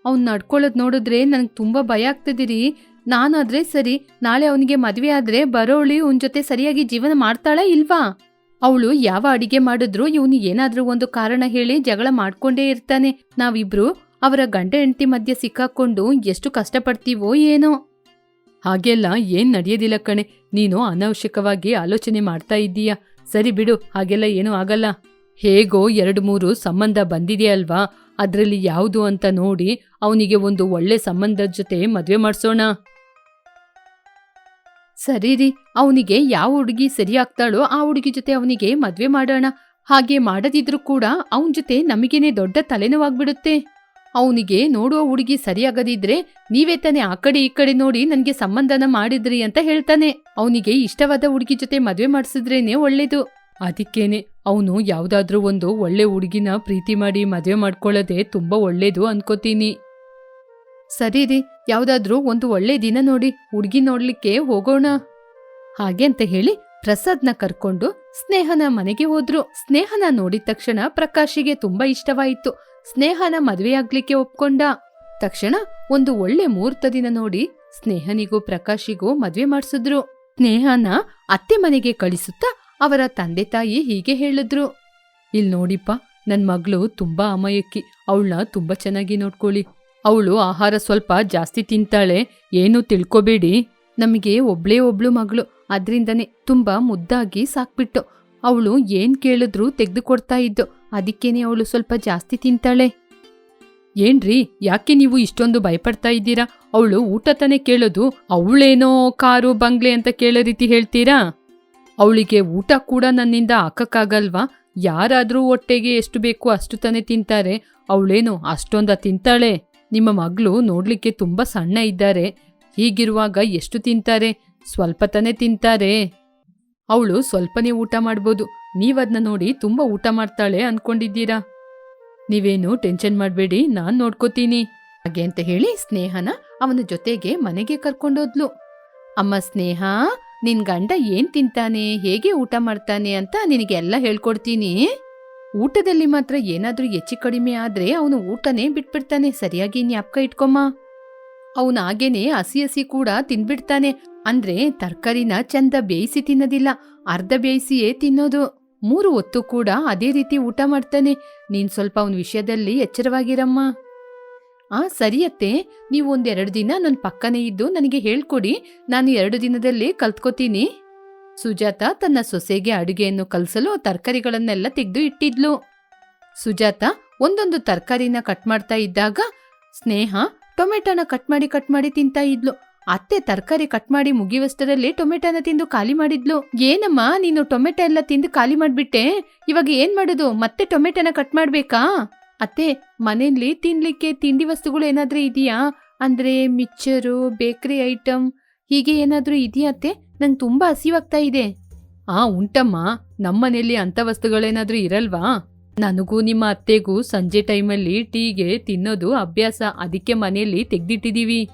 ಅವ್ನು ನಡ್ಕೊಳ್ಳೋದು ನೋಡಿದ್ರೆ ನನಗೆ ತುಂಬ ಭಯ ಆಗ್ತದಿರಿ. ನಾನಾದ್ರೆ ಸರಿ, ನಾಳೆ ಅವನಿಗೆ ಮದುವೆ ಆದ್ರೆ ಬರೋಳಿ ಅವನ ಜೊತೆ ಸರಿಯಾಗಿ ಜೀವನ ಮಾಡ್ತಾಳ ಇಲ್ವಾ? ಅವಳು ಯಾವ ಅಡಿಗೆ ಮಾಡಿದ್ರು ಇವನು ಏನಾದ್ರೂ ಒಂದು ಕಾರಣ ಹೇಳಿ ಜಗಳ ಮಾಡ್ಕೊಂಡೇ ಇರ್ತಾನೆ. ನಾವಿಬ್ರು ಅವರ ಗಂಡ ಹೆಂಡತಿ ಮಧ್ಯೆ ಸಿಕ್ಕಾಕೊಂಡು ಎಷ್ಟು ಕಷ್ಟಪಡ್ತೀವೋ ಏನೋ. ಹಾಗೆಲ್ಲ ಏನ್ ನಡೆಯೋದಿಲ್ಲ ಕಣೆ. ನೀನು ಅನವಶ್ಯಕವಾಗಿ ಆಲೋಚನೆ ಮಾಡ್ತಾ ಇದ್ದೀಯ. ಸರಿ ಬಿಡು, ಹಾಗೆಲ್ಲ ಏನೂ ಆಗಲ್ಲ. ಹೇಗೋ ಎರಡು ಮೂರು ಸಂಬಂಧ ಬಂದಿದೆಯಲ್ವಾ ಅದರಲ್ಲಿ ಯಾವುದು ಅಂತ ನೋಡಿ ಅವನಿಗೆ ಒಂದು ಒಳ್ಳೆ ಸಂಬಂಧದ ಜೊತೆ ಮದುವೆ ಮಾಡ್ಸೋಣ. ಸರಿ ರೀ ಅವನಿಗೆ ಯಾವ ಹುಡುಗಿ ಸರಿಯಾಗ್ತಾಳೋ ಆ ಹುಡುಗಿ ಜೊತೆ ಅವನಿಗೆ ಮದ್ವೆ ಮಾಡೋಣ. ಹಾಗೆ ಮಾಡದಿದ್ರೂ ಕೂಡ ಅವನ ಜೊತೆ ನಮಗೇನೆ ದೊಡ್ಡ ತಲೆನೋವಾಗ್ಬಿಡುತ್ತೆ. ಅವನಿಗೆ ನೋಡುವ ಹುಡುಗಿ ಸರಿಯಾಗದಿದ್ರೆ ನೀವೇ ತಾನೇ ಆ ಕಡೆ ಈ ಕಡೆ ನೋಡಿ ನನಗೆ ಸಂಬಂಧನ ಮಾಡಿದ್ರಿ ಅಂತ ಹೇಳ್ತಾನೆ. ಅವನಿಗೆ ಇಷ್ಟವಾದ ಹುಡುಗಿ ಜೊತೆ ಮದ್ವೆ ಮಾಡಿಸಿದ್ರೇನೆ ಒಳ್ಳೇದು. ಅದಕ್ಕೇನೆ ಅವನು ಯಾವ್ದಾದ್ರೂ ಒಂದು ಒಳ್ಳೆ ಹುಡುಗಿನ ಪ್ರೀತಿ ಮಾಡಿ ಮದ್ವೆ ಮಾಡ್ಕೊಳ್ಳೋದೆ ತುಂಬಾ ಒಳ್ಳೇದು ಅನ್ಕೋತೀನಿ. ಸರಿ ರೀ, ಯಾವ್ದಾದ್ರೂ ಒಂದು ಒಳ್ಳೆ ದಿನ ನೋಡಿ, ಹುಡುಗಿ ನೋಡ್ಲಿಕ್ಕೆ ಹೋಗೋಣ. ಹಾಗೆ ಅಂತ ಹೇಳಿ ಪ್ರಸಾದ್ನ ಕರ್ಕೊಂಡು ಸ್ನೇಹನ ಮನೆಗೆ ಹೋದ್ರು. ಸ್ನೇಹನ ನೋಡಿದ ತಕ್ಷಣ ಪ್ರಕಾಶಿಗೆ ತುಂಬಾ ಇಷ್ಟವಾಯಿತು. ಸ್ನೇಹನ ಮದುವೆಯಾಗ್ಲಿಕ್ಕೆ ಒಪ್ಕೊಂಡ. ತಕ್ಷಣ ಒಂದು ಒಳ್ಳೆ ಮುಹೂರ್ತ ದಿನ ನೋಡಿ ಸ್ನೇಹನಿಗೂ ಪ್ರಕಾಶಿಗೂ ಮದ್ವೆ ಮಾಡಿಸಿದ್ರು. ಸ್ನೇಹನ ಅತ್ತೆ ಮನೆಗೆ ಕಳಿಸುತ್ತಾ ಅವರ ತಂದೆ ತಾಯಿ ಹೀಗೆ ಹೇಳಿದ್ರು. ಇಲ್ ನೋಡಿಪ್ಪ, ನನ್ ಮಗಳು ತುಂಬಾ ಅಮಯಕ್ಕಿ ಅವಳನ್ನ ತುಂಬಾ ಚೆನ್ನಾಗಿ ನೋಡ್ಕೊಳ್ಳಿ ಅವಳು ಆಹಾರ ಸ್ವಲ್ಪ ಜಾಸ್ತಿ ತಿಂತಾಳೆ, ಏನು ತಿಳ್ಕೊಬೇಡಿ. ನಮಗೆ ಒಬ್ಳೇ ಒಬ್ಳು ಮಗಳು, ಅದರಿಂದನೇ ತುಂಬಾ ಮುದ್ದಾಗಿ ಸಾಕ್ಬಿಟ್ಟು. ಅವಳು ಏನ್ ಕೇಳಿದ್ರು ತೆಗೆದುಕೊಡ್ತಾ ಇದ್ದು, ಅದಕ್ಕೇನೆ ಅವಳು ಸ್ವಲ್ಪ ಜಾಸ್ತಿ ತಿಂತಾಳೆ. ಏನ್ರಿ, ಯಾಕೆ ನೀವು ಇಷ್ಟೊಂದು ಭಯಪಡ್ತಾ ಇದ್ದೀರಾ? ಅವಳು ಊಟ ತಾನೇ ಕೇಳೋದು, ಅವಳೇನೋ ಕಾರು, ಬಂಗ್ಲೆ ಅಂತ ಕೇಳೋ ರೀತಿ ಹೇಳ್ತೀರಾ? ಅವಳಿಗೆ ಊಟ ಕೂಡ ನನ್ನಿಂದ ಹಾಕಕ್ಕಾಗಲ್ವಾ? ಯಾರಾದ್ರೂ ಹೊಟ್ಟೆಗೆ ಎಷ್ಟು ಬೇಕು ಅಷ್ಟು ತಾನೇ ತಿಂತಾರೆ, ಅವಳೇನು ಅಷ್ಟೊಂದ ತಿಂತಾಳೆ. ನಿಮ್ಮ ಮಗಳು ನೋಡ್ಲಿಕ್ಕೆ ತುಂಬಾ ಸಣ್ಣ ಇದ್ದಾರೆ. ಹೀಗಿರುವಾಗ ಎಷ್ಟು ತಿಂತಾರೆ? ಸ್ವಲ್ಪ ತಾನೇ ತಿಂತಾರೆ. ಅವಳು ಸ್ವಲ್ಪನೇ ಊಟ ಮಾಡ್ಬೋದು. ನೀವದ್ನ ನೋಡಿ ತುಂಬಾ ಊಟ ಮಾಡ್ತಾಳೆ ಅನ್ಕೊಂಡಿದ್ದೀರಾ? ನೀವೇನು ಟೆನ್ಷನ್ ಮಾಡಬೇಡಿ, ನಾನ್ ನೋಡ್ಕೋತೀನಿ. ಹಾಗೆ ಅಂತ ಹೇಳಿ ಸ್ನೇಹನ ಅವನ ಜೊತೆಗೆ ಮನೆಗೆ ಕರ್ಕೊಂಡೋದ್ಲು. ಅಮ್ಮ ಸ್ನೇಹ, ನಿನ್ ಗಂಡ ಏನ್ ತಿಂತಾನೆ? ಹೇಗೆ ಊಟ ಮಾಡ್ತಾನೆ ಅಂತ ನಿನಗೆಲ್ಲ ಹೇಳ್ಕೊಡ್ತೀನಿ. ಊಟದಲ್ಲಿ ಮಾತ್ರ ಏನಾದ್ರೂ ಹೆಚ್ಚು ಕಡಿಮೆ ಆದ್ರೆ ಅವನು ಊಟನೇ ಬಿಟ್ಬಿಡ್ತಾನೆ. ಸರಿಯಾಗಿ ಜ್ಞಾಪಕ ಇಟ್ಕೊಮ್ಮ. ಅವನು ಹಾಗೇನೆ ಹಸಿ ಹಸಿ ಕೂಡ ತಿನ್ಬಿಡ್ತಾನೆ. ಅಂದ್ರೆ ತರಕಾರಿನ ಚಂದ ಬೇಯಿಸಿ ತಿನ್ನೋದಿಲ್ಲ. ಅರ್ಧ ಬೇಯಿಸಿಯೇ ತಿನ್ನೋದು. ಮೂರು ಹೊತ್ತು ಕೂಡ ಅದೇ ರೀತಿ ಊಟ ಮಾಡ್ತಾನೆ. ನೀನ್ ಸ್ವಲ್ಪ ಅವನ ವಿಷಯದಲ್ಲಿ ಎಚ್ಚರವಾಗಿರಮ್ಮ. ಆ ಸರಿಯತ್ತೆ ನೀವು ಒಂದೆರಡು ದಿನ ನನ್ನ ಪಕ್ಕನೇ ಇದ್ದು ನನಗೆ ಹೇಳ್ಕೊಡಿ. ನಾನು ಎರಡು ದಿನದಲ್ಲಿ ಕಲ್ತ್ಕೋತೀನಿ. ಸುಜಾತ ತನ್ನ ಸೊಸೆಗೆ ಅಡುಗೆಯನ್ನು ಕಲಿಸಲು ತರಕಾರಿಗಳನ್ನೆಲ್ಲ ತೆಗೆದು ಇಟ್ಟಿದ್ಲು. ಸುಜಾತ ಒಂದೊಂದು ತರಕಾರಿನ ಕಟ್ ಮಾಡ್ತಾ ಇದ್ದಾಗ ಸ್ನೇಹ ಟೊಮೆಟೊನ ಕಟ್ ಮಾಡಿ ಕಟ್ ಮಾಡಿ ತಿಂತಾ ಇದ್ಲು. ಅತ್ತೆ ತರಕಾರಿ ಕಟ್ ಮಾಡಿ ಮುಗಿಯುವಷ್ಟರಲ್ಲಿ ಟೊಮೆಟೊನ ತಿಂದು ಖಾಲಿ ಮಾಡಿದ್ಲು. ಏನಮ್ಮ, ನೀನು ಟೊಮೆಟೊ ಎಲ್ಲ ತಿಂದು ಖಾಲಿ ಮಾಡಿಬಿಟ್ಟೆ? ಇವಾಗ ಏನ್ ಮಾಡೋದು? ಮತ್ತೆ ಟೊಮೆಟೊನ ಕಟ್ ಮಾಡ್ಬೇಕಾ? ಅತ್ತೆ, ಮನೆಯಲ್ಲಿ ತಿನ್ಲಿಕ್ಕೆ ತಿಂಡಿ ವಸ್ತುಗಳು ಏನಾದ್ರೂ ಇದೆಯಾ? ಅಂದ್ರೆ ಮಿಕ್ಚರು ಬೇಕರಿ ಐಟಮ್ ಹೀಗೆ ಏನಾದ್ರೂ ಇದೆಯಾ ಅತ್ತೆ? ನಂಗೆ ತುಂಬ ಹಸಿವಾಗ್ತಾ ಇದೆ. ಆ ಉಂಟಮ್ಮ ನಮ್ಮನೇಲಿ ಅಂಥ ವಸ್ತುಗಳೇನಾದರೂ ಇರಲ್ವಾ? ನನಗೂ ನಿಮ್ಮ ಅತ್ತೆಗೂ ಸಂಜೆ ಟೈಮಲ್ಲಿ ಟೀಗೆ ತಿನ್ನೋದು ಅಭ್ಯಾಸ ಅದಕ್ಕೆ ಮನೆಯಲ್ಲಿ ತೆಗೆದಿಟ್ಟಿದ್ದೀವಿ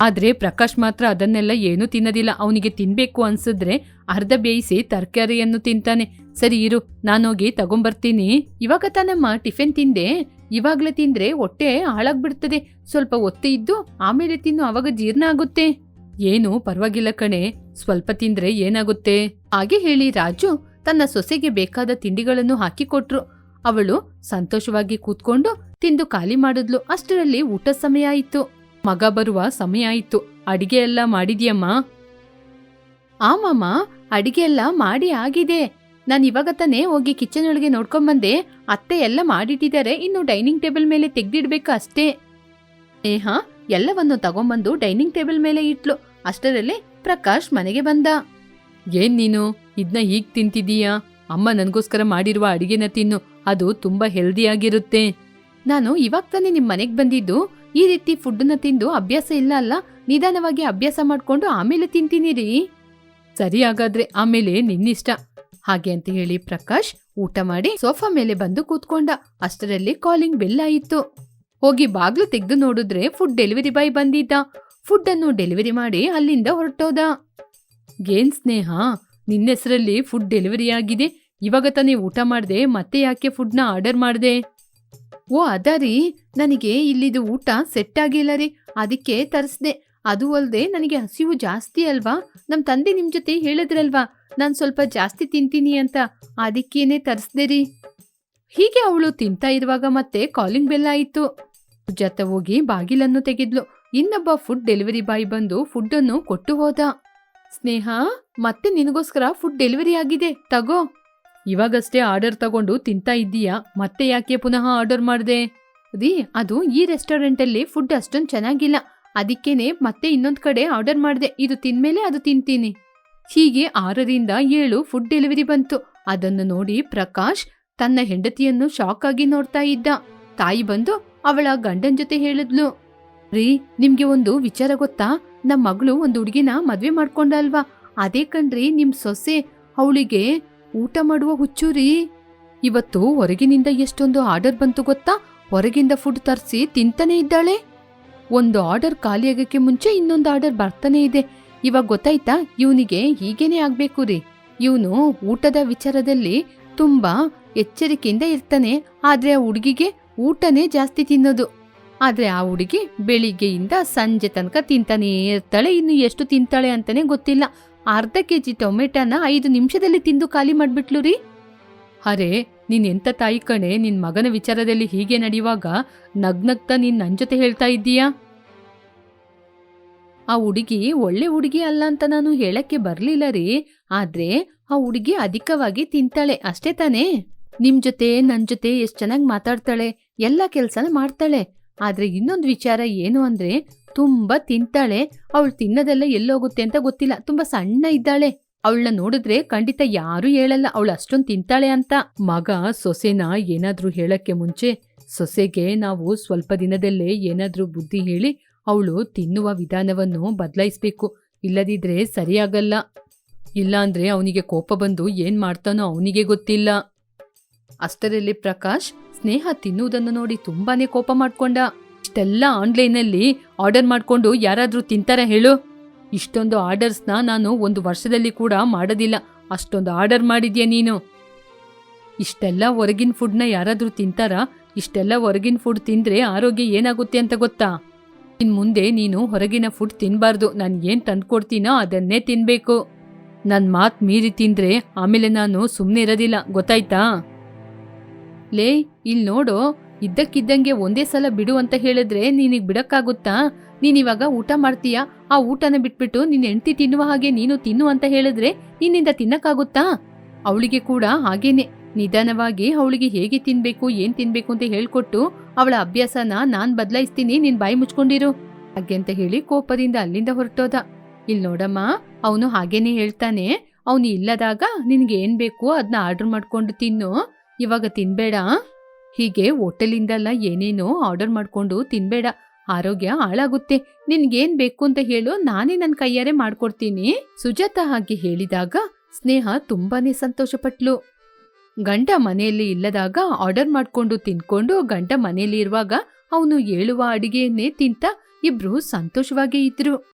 ಆದರೆ ಪ್ರಕಾಶ್ ಮಾತ್ರ ಅದನ್ನೆಲ್ಲ ಏನೂ ತಿನ್ನೋದಿಲ್ಲ. ಅವನಿಗೆ ತಿನ್ಬೇಕು ಅನ್ಸಿದ್ರೆ ಅರ್ಧ ಬೇಯಿಸಿ ತರಕಾರಿಯನ್ನು ತಿಂತಾನೆ. ಸರಿ ಇರು, ನಾನೋಗಿ ತಗೊಂಬರ್ತೀನಿ. ಇವಾಗ ತಾನಮ್ಮ ಟಿಫಿನ್ ತಿಂದೆ. ಇವಾಗಲೇ ತಿಂದ್ರೆ ಹೊಟ್ಟೆ ಹಾಳಾಗ್ಬಿಡ್ತದೆ. ಸ್ವಲ್ಪ ಒತ್ತೆ ಇದ್ದು ಆಮೇಲೆ ತಿನ್ನು, ಅವಾಗ ಜೀರ್ಣ ಆಗುತ್ತೆ. ಏನು ಪರವಾಗಿಲ್ಲ ಕಣೆ, ಸ್ವಲ್ಪ ತಿಂದ್ರೆ ಏನಾಗುತ್ತೆ? ಹಾಗೆ ಹೇಳಿ ರಾಜು ತನ್ನ ಸೊಸೆಗೆ ಬೇಕಾದ ತಿಂಡಿಗಳನ್ನು ಹಾಕಿಕೊಟ್ರು. ಅವಳು ಸಂತೋಷವಾಗಿ ಕೂತ್ಕೊಂಡು ತಿಂದು ಖಾಲಿ ಮಾಡಿದ್ಲು. ಅಷ್ಟರಲ್ಲಿ ಊಟ ಸಮಯ ಆಯಿತು. ಮಗ ಬರುವ ಸಮಯ ಆಯಿತು. ಅಡಿಗೆ ಎಲ್ಲ ಮಾಡಿದ್ಯಮ್ಮ? ಆಮಾಮ ಅಡಿಗೆ ಎಲ್ಲ ಮಾಡಿ ಆಗಿದೆ. ನಾನು ಇವಾಗ ತಾನೇ ಹೋಗಿ ಕಿಚನ್ ಒಳಗೆ ನೋಡ್ಕೊಂಬಂದೆ. ಅತ್ತೆ ಎಲ್ಲ ಮಾಡಿಟ್ಟಿದ್ದಾರೆ. ಇನ್ನು ಡೈನಿಂಗ್ ಟೇಬಲ್ ಮೇಲೆ ತೆಗ್ದಿಡ್ಬೇಕು ಅಷ್ಟೇ. ಏಹ, ಎಲ್ಲವನ್ನು ತಗೊಂಬಂದು ಡೈನಿಂಗ್ ಟೇಬಲ್ ಮೇಲೆ ಇಟ್ಲು. ಅಷ್ಟರಲ್ಲಿ ಪ್ರಕಾಶ್ ಮನೆಗೆ ಬಂದ. ಏನ್ ನೀನು? ಇದನ್ನ ಹೀಗ್ ತಿಂತಿದೀಯಾ? ಅಮ್ಮ ನನಗೋಸ್ಕರ ಮಾಡಿರುವ ಅಡಿಗೆನ ತಿನ್ನು. ಅದು ತುಂಬಾ ಹೆಲ್ದಿಯಾಗಿರುತ್ತೆ ನಾನು ಇವಾಗ ತಾನೇ ನಿಮ್ ಮನೆಗ್ ಬಂದಿದ್ದು. ಈ ರೀತಿ ಫುಡ್ನ ತಿಂದು ಅಭ್ಯಾಸ ಇಲ್ಲ ಅಲ್ಲ? ನಿಧಾನವಾಗಿ ಅಭ್ಯಾಸ ಮಾಡ್ಕೊಂಡು ಆಮೇಲೆ ತಿಂತೀನಿ ರೀ ಸರಿ ಹಾಗಾದ್ರೆ ಆಮೇಲೆ ನಿನ್ನಿಷ್ಟ. ಹಾಗೆ ಅಂತ ಹೇಳಿ ಪ್ರಕಾಶ್ ಊಟ ಮಾಡಿ ಸೋಫಾ ಮೇಲೆ ಬಂದು ಕೂತ್ಕೊಂಡ. ಅಷ್ಟರಲ್ಲಿ ಕಾಲಿಂಗ್ ಬೆಲ್ ಆಯಿತು. ಹೋಗಿ ಬಾಗ್ಲು ತೆಗೆದು ನೋಡಿದ್ರೆ ಫುಡ್ ಡೆಲಿವರಿ ಬಾಯ್ ಬಂದಿದ್ದ. ಫುಡ್ ಅನ್ನು ಡೆಲಿವರಿ ಮಾಡಿ ಅಲ್ಲಿಂದ ಹೊರಟೋದ. ಗೇನ್ ಸ್ನೇಹ? ನಿನ್ನ ಹೆಸರಲ್ಲಿ ಫುಡ್ ಡೆಲಿವರಿ ಆಗಿದೆ. ಇವಾಗ ತಾನೇ ಊಟ ಮಾಡಿದೆ, ಮತ್ತೆ ಯಾಕೆ ಫುಡ್ನ ಆರ್ಡರ್ ಮಾಡಿದೆ? ಓ ಅದಾರಿ ನನಗೆ ಇಲ್ಲಿದು ಊಟ ಸೆಟ್ ಆಗಿಲ್ಲ ರೀ. ಅದಕ್ಕೆ ತರಿಸ್ದೆ. ಅದು ಅಲ್ಲದೆ ನನಗೆ ಹಸಿವು ಜಾಸ್ತಿ ಅಲ್ವಾ? ನಮ್ಮ ತಂದೆ ನಿಮ್ಮ ಜೊತೆ ಹೇಳಿದ್ರಲ್ವಾ? ನಾನು ಸ್ವಲ್ಪ ಜಾಸ್ತಿ ತಿಂತೀನಿ ಅಂತ. ಅದಕ್ಕೇನೆ ತರಿಸ್ದೆ ರೀ. ಹೀಗೆ ಅವಳು ತಿಂತಾ ಇರುವಾಗ ಮತ್ತೆ ಕಾಲಿಂಗ್ ಬೆಲ್ಲ ಆಯಿತು. ಸುಜಾತ ಹೋಗಿ ಬಾಗಿಲನ್ನು ತೆಗೆದ್ಲು. ಇನ್ನೊಬ್ಬ ಫುಡ್ ಡೆಲಿವರಿ ಬಾಯ್ ಬಂದು ಫುಡ್ ಅನ್ನು ಕೊಟ್ಟು ಹೋದ. ಸ್ನೇಹ, ಮತ್ತೆ ನಿನಗೋಸ್ಕರ ಫುಡ್ ಡೆಲಿವರಿ ಆಗಿದೆ, ತಗೋ. ಇವಾಗಷ್ಟೇ ಆರ್ಡರ್ ತಗೊಂಡು ತಿಂತಾ ಇದ್ದೀಯಾ? ಮತ್ತೆ ಯಾಕೆ ಪುನಃ ಆರ್ಡರ್ ಮಾಡ್ದೆ? ರೀ, ಅದು ಈ ರೆಸ್ಟೋರೆಂಟಲ್ಲಿ ಫುಡ್ ಅಷ್ಟೊಂದು ಚೆನ್ನಾಗಿಲ್ಲ. ಅದಕ್ಕೇನೆ ಮತ್ತೆ ಇನ್ನೊಂದ್ ಕಡೆ ಆರ್ಡರ್ ಮಾಡ್ದೆ. ಇದು ತಿನ್ಮೇಲೆ ಅದು ತಿಂತೀನಿ. ಹೀಗೆ ಆರರಿಂದ ಏಳು ಫುಡ್ ಡೆಲಿವರಿ ಬಂತು. ಅದನ್ನು ನೋಡಿ ಪ್ರಕಾಶ್ ತನ್ನ ಹೆಂಡತಿಯನ್ನು ಶಾಕ್ ಆಗಿ ನೋಡ್ತಾ ಇದ್ದ. ತಾಯಿ ಬಂದು ಅವಳ ಗಂಡನ್ ಜೊತೆ ಹೇಳಿದ್ಲು. ರೀ, ನಿಮ್ಗೆ ಒಂದು ವಿಚಾರ ಗೊತ್ತಾ? ನಮ್ಮ ಮಗಳು ಒಂದು ಹುಡುಗಿನ ಮದ್ವೆ ಮಾಡ್ಕೊಂಡ ಅಲ್ವಾ ಅದೇ ಕಣ್ರಿ, ನಿಮ್ ಸೊಸೆ ಅವಳಿಗೆ ಊಟ ಮಾಡುವ ಹುಚ್ಚು ರೀ. ಇವತ್ತು ಹೊರಗಿನಿಂದ ಎಷ್ಟೊಂದು ಆರ್ಡರ್ ಬಂತು ಗೊತ್ತಾ? ಹೊರಗಿಂದ ಫುಡ್ ತರಿಸಿ ತಿಂತಾನೆ ಇದ್ದಾಳೆ. ಒಂದು ಆರ್ಡರ್ ಖಾಲಿಯಾಗಕ್ಕೆ ಮುಂಚೆ ಇನ್ನೊಂದು ಆರ್ಡರ್ ಬರ್ತಾನೆ ಇದೆ. ಇವಾಗ ಗೊತ್ತಾಯ್ತಾ? ಇವನಿಗೆ ಹೀಗೇನೆ ಆಗ್ಬೇಕು ರೀ. ಇವನು ಊಟದ ವಿಚಾರದಲ್ಲಿ ತುಂಬಾ ಎಚ್ಚರಿಕೆಯಿಂದ ಇರ್ತಾನೆ. ಆದ್ರೆ ಆ ಹುಡುಗಿಗೆ ಊಟನೇ ಜಾಸ್ತಿ ತಿನ್ನೋದು. ಆದ್ರೆ ಆ ಹುಡುಗಿ ಬೆಳಿಗ್ಗೆಯಿಂದ ಸಂಜೆ ತನಕ ತಿಂತಾನೇ ಇರ್ತಾಳೆ. ಇನ್ನು ಎಷ್ಟು ತಿಂತಾಳೆ ಅಂತಾನೆ ಗೊತ್ತಿಲ್ಲ. ಅರ್ಧ ಕೆ ಜಿ ಟೊಮೆಟೊನ ಐದು ನಿಮಿಷದಲ್ಲಿ ತಿಂದು ಖಾಲಿ ಮಾಡ್ಬಿಟ್ಲು ರೀ ಅರೆ, ನೀನ್ ಎಂತ ತಾಯಿ ಕಣೆ? ನಿನ್ ಮಗನ ವಿಚಾರದಲ್ಲಿ ಹೀಗೆ ನಡೆಯುವಾಗ ನಗ್ನಗ್ತಾ ನೀನ್ ನನ್ನ ಜೊತೆ ಹೇಳ್ತಾ ಇದ್ದೀಯಾ? ಆ ಹುಡುಗಿ ಒಳ್ಳೆ ಹುಡುಗಿ ಅಲ್ಲ ಅಂತ ನಾನು ಹೇಳಕ್ಕೆ ಬರಲಿಲ್ಲ ರೀ. ಆದ್ರೆ ಆ ಹುಡುಗಿ ಅಧಿಕವಾಗಿ ತಿಂತಾಳೆ. ಅಷ್ಟೇ ತಾನೇ? ನಿಮ್ಮ ಜೊತೆ ನನ್ನ ಜೊತೆ ಎಷ್ಟು ಚೆನ್ನಾಗಿ ಮಾತಾಡ್ತಾಳೆ. ಎಲ್ಲ ಕೆಲ್ಸನ ಮಾಡ್ತಾಳೆ. ಆದ್ರೆ ಇನ್ನೊಂದು ವಿಚಾರ ಏನು ಅಂದ್ರೆ ತುಂಬಾ ತಿಂತಾಳೆ, ಅವಳು ತಿನ್ನೋದೆಲ್ಲ ಎಲ್ಲೋಗುತ್ತೆ ಅಂತ ಗೊತ್ತಿಲ್ಲ. ತುಂಬಾ ಸಣ್ಣ ಇದ್ದಾಳೆ. ಅವಳನ್ನ ನೋಡಿದ್ರೆ ಖಂಡಿತ ಯಾರು ಹೇಳಲ್ಲ, ಅವಳು ಅಷ್ಟೊಂದು ತಿಂತಾಳೆ ಅಂತ. ಮಗ ಸೊಸೆನ ಏನಾದರೂ ಹೇಳಕ್ಕೆ ಮುಂಚೆ ಸೊಸೆಗೆ ನಾವು ಸ್ವಲ್ಪ ದಿನದಲ್ಲೇ ಏನಾದರೂ ಬುದ್ಧಿ ಹೇಳಿ ಅವಳು ತಿನ್ನುವ ವಿಧಾನವನ್ನು ಬದಲಾಯಿಸ್ಬೇಕು. ಇಲ್ಲದಿದ್ರೆ ಸರಿಯಾಗಲ್ಲ. ಇಲ್ಲಾಂದ್ರೆ ಅವನಿಗೆ ಕೋಪ ಬಂದು ಏನ್ ಮಾಡ್ತಾನೋ ಅವನಿಗೆ ಗೊತ್ತಿಲ್ಲ. ಅಷ್ಟರಲ್ಲಿ ಪ್ರಕಾಶ್ ಸ್ನೇಹ ತಿನ್ನುವುದನ್ನು ನೋಡಿ ತುಂಬಾನೇ ಕೋಪ ಮಾಡ್ಕೊಂಡ. ಇಷ್ಟೆಲ್ಲ ಆನ್ಲೈನಲ್ಲಿ ಆರ್ಡರ್ ಮಾಡ್ಕೊಂಡು ಯಾರಾದರೂ ತಿಂತಾರ ಹೇಳು. ಇಷ್ಟೊಂದು ಆರ್ಡರ್ಸ್ನ ನಾನು ಒಂದು ವರ್ಷದಲ್ಲಿ ಕೂಡ ಮಾಡೋದಿಲ್ಲ. ಅಷ್ಟೊಂದು ಆರ್ಡರ್ ಮಾಡಿದ್ಯಾ ನೀನು? ಇಷ್ಟೆಲ್ಲ ಹೊರಗಿನ ಫುಡ್ನ ಯಾರಾದರೂ ತಿಂತಾರಾ? ಇಷ್ಟೆಲ್ಲ ಹೊರಗಿನ ಫುಡ್ ತಿಂದ್ರೆ ಆರೋಗ್ಯ ಏನಾಗುತ್ತೆ ಅಂತ ಗೊತ್ತಾ? ಇನ್ ಮುಂದೆ ನೀನು ಹೊರಗಿನ ಫುಡ್ ತಿನ್ಬಾರ್ದು. ನಾನು ಏನು ತಂದ್ಕೊಡ್ತೀನೋ ಅದನ್ನೇ ತಿನ್ಬೇಕು. ನನ್ನ ಮಾತು ಮೀರಿ ತಿಂದ್ರೆ ಆಮೇಲೆ ನಾನು ಸುಮ್ಮನೆ ಇರೋದಿಲ್ಲ. ಗೊತ್ತಾಯ್ತಾ? ಲೇ ಇಲ್ಲಿ ನೋಡು, ಇದ್ದಕ್ಕಿದ್ದಂಗೆ ಒಂದೇ ಸಲ ಬಿಡು ಅಂತ ಹೇಳಿದ್ರೆ ನೀನಿಗ್ ಬಿಡಕ್ಕಾಗುತ್ತಾ? ನೀನಿವಾಗ ಊಟ ಮಾಡ್ತೀಯ? ಆ ಊಟನ ಬಿಟ್ಬಿಟ್ಟು ನಿನ್ ಹೆಂಡತಿ ತಿನ್ನುವ ಹಾಗೆ ನೀನು ತಿನ್ನು ಅಂತ ಹೇಳಿದ್ರೆ ನಿನ್ನಿಂದ ತಿನ್ನಕ್ಕಾಗುತ್ತಾ? ಅವಳಿಗೆ ಕೂಡ ಹಾಗೇನೆ. ನಿಧಾನವಾಗಿ ಅವಳಿಗೆ ಹೇಗೆ ತಿನ್ಬೇಕು, ಏನ್ ತಿನ್ಬೇಕು ಅಂತ ಹೇಳ್ಕೊಟ್ಟು ಅವಳ ಅಭ್ಯಾಸನ ನಾನ್ ಬದಲಾಯಿಸ್ತೀನಿ, ನಿನ್ ಬಾಯಿ ಮುಚ್ಕೊಂಡಿರು. ಹಾಗೆ ಅಂತ ಹೇಳಿ ಕೋಪದಿಂದ ಅಲ್ಲಿಂದ ಹೊರಟೋದ. ಇಲ್ಲಿ ನೋಡಮ್ಮ, ಅವನು ಹಾಗೇನೆ ಹೇಳ್ತಾನೆ. ಅವನು ಇಲ್ಲದಾಗ ನಿನ್ಗೆ ಏನ್ ಬೇಕು ಅದನ್ನ ಆರ್ಡರ್ ಮಾಡ್ಕೊಂಡು ತಿನ್ನು. ಇವಾಗ ತಿನ್ಬೇಡ ಹೀಗೆ ಹೋಟೆಲಿಂದಲ್ಲ ಏನೇನೋ ಆರ್ಡರ್ ಮಾಡ್ಕೊಂಡು ತಿನ್ಬೇಡ. ಆರೋಗ್ಯ ಹಾಳಾಗುತ್ತೆ. ನಿನ್ಗೇನ್ ಬೇಕು ಅಂತ ಹೇಳು ನಾನೇ ನನ್ನ ಕೈಯಾರೆ ಮಾಡ್ಕೊಡ್ತೀನಿ. ಸುಜಾತ ಹಾಗೆ ಹೇಳಿದಾಗ ಸ್ನೇಹ ತುಂಬಾನೇ ಸಂತೋಷಪಟ್ಲು. ಗಂಡ ಮನೆಯಲ್ಲಿ ಇಲ್ಲದಾಗ ಆರ್ಡರ್ ಮಾಡ್ಕೊಂಡು ತಿನ್ಕೊಂಡು ಗಂಡ ಮನೆಯಲ್ಲಿ ಇರುವಾಗ ಅವನು ಹೇಳುವ ಅಡಿಗೆಯನ್ನೇ ತಿಂತ ಇಬ್ರು ಸಂತೋಷವಾಗಿ ಇದ್ರು.